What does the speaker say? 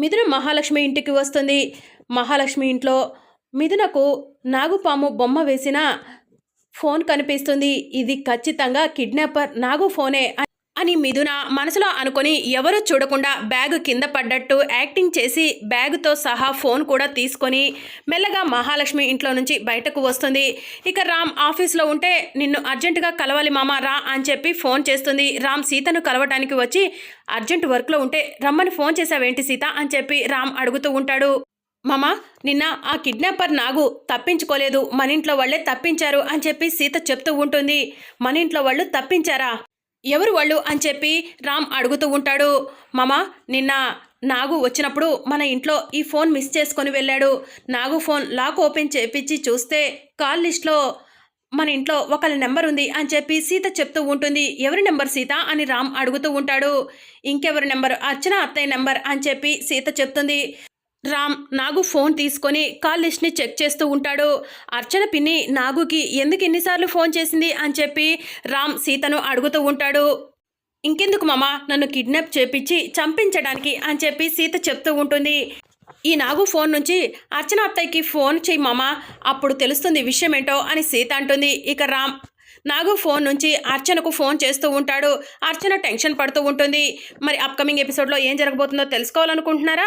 మిథున మహాలక్ష్మి ఇంటికి వస్తుంది. మహాలక్ష్మి ఇంట్లో మిథునకు నాగుపాము బొమ్మ వేసిన ఫోన్ కనిపిస్తుంది. ఇది ఖచ్చితంగా కిడ్నాపర్ నాగు ఫోనే అని మిథున మనసులో అనుకొని ఎవరు చూడకుండా బ్యాగ్ కింద పడ్డట్టు యాక్టింగ్ చేసి బ్యాగుతో సహా ఫోన్ కూడా తీసుకొని మెల్లగా మహాలక్ష్మి ఇంట్లో నుంచి బయటకు వస్తుంది. ఇక రామ్ ఆఫీస్లో ఉంటే నిన్ను అర్జెంటుగా కలవాలి మామ రా అని చెప్పి ఫోన్ చేస్తుంది. రామ్ సీతను కలవటానికి వచ్చి అర్జెంట్ వర్క్లో ఉంటే రమ్మని ఫోన్ చేసావేంటి సీత అని చెప్పి రామ్ అడుగుతూ ఉంటాడు. మామ నిన్న ఆ కిడ్నాపర్ నాగు తప్పించుకోలేదు. మన ఇంట్లో వాళ్ళే తప్పించారు అని చెప్పి సీత చెప్తూ ఉంటుంది. మన ఇంట్లో వాళ్ళు తప్పించారా? ఎవరు వాళ్ళు అని చెప్పి రామ్ అడుగుతూ ఉంటాడు. మామ నిన్న నాగు వచ్చినప్పుడు మన ఇంట్లో ఈ ఫోన్ మిస్ చేసుకొని వెళ్ళాడు. నాగు ఫోన్ లాక్ ఓపెన్ చేపించి చూస్తే కాల్ లిస్ట్లో మన ఇంట్లో ఒకళ్ళ నెంబర్ ఉంది అని చెప్పి సీత చెప్తూ ఉంటుంది. ఎవరి నెంబర్ సీత అని రామ్ అడుగుతూ ఉంటాడు. ఇంకెవరి నెంబర్? అర్చన అత్తయ్య నెంబర్ అని చెప్పి సీత చెప్తుంది. రామ్ నాగు ఫోన్ తీసుకొని కాల్ లిస్ట్ని చెక్ చేస్తూ ఉంటాడు. అర్చన పిన్ని నాగుకి ఎందుకు ఎన్నిసార్లు ఫోన్ చేసింది అని చెప్పి రామ్ సీతను అడుగుతూ ఉంటాడు. ఇంకెందుకు మామ నన్ను కిడ్నాప్ చేపించి చంపించడానికి అని చెప్పి సీత చెప్తూ ఉంటుంది. ఈ నాగు ఫోన్ నుంచి అర్చన అత్తయ్యకి ఫోన్ చేయి మామ అప్పుడు తెలుస్తుంది విషయం ఏంటో అని సీత అంటుంది. ఇక రామ్ నాగు ఫోన్ నుంచి అర్చనకు ఫోన్ చేస్తూ ఉంటాడు. అర్చన టెన్షన్ పడుతూ ఉంటుంది. మరి అప్కమింగ్ ఎపిసోడ్లో ఏం జరగబోతుందో తెలుసుకోవాలనుకుంటున్నారా?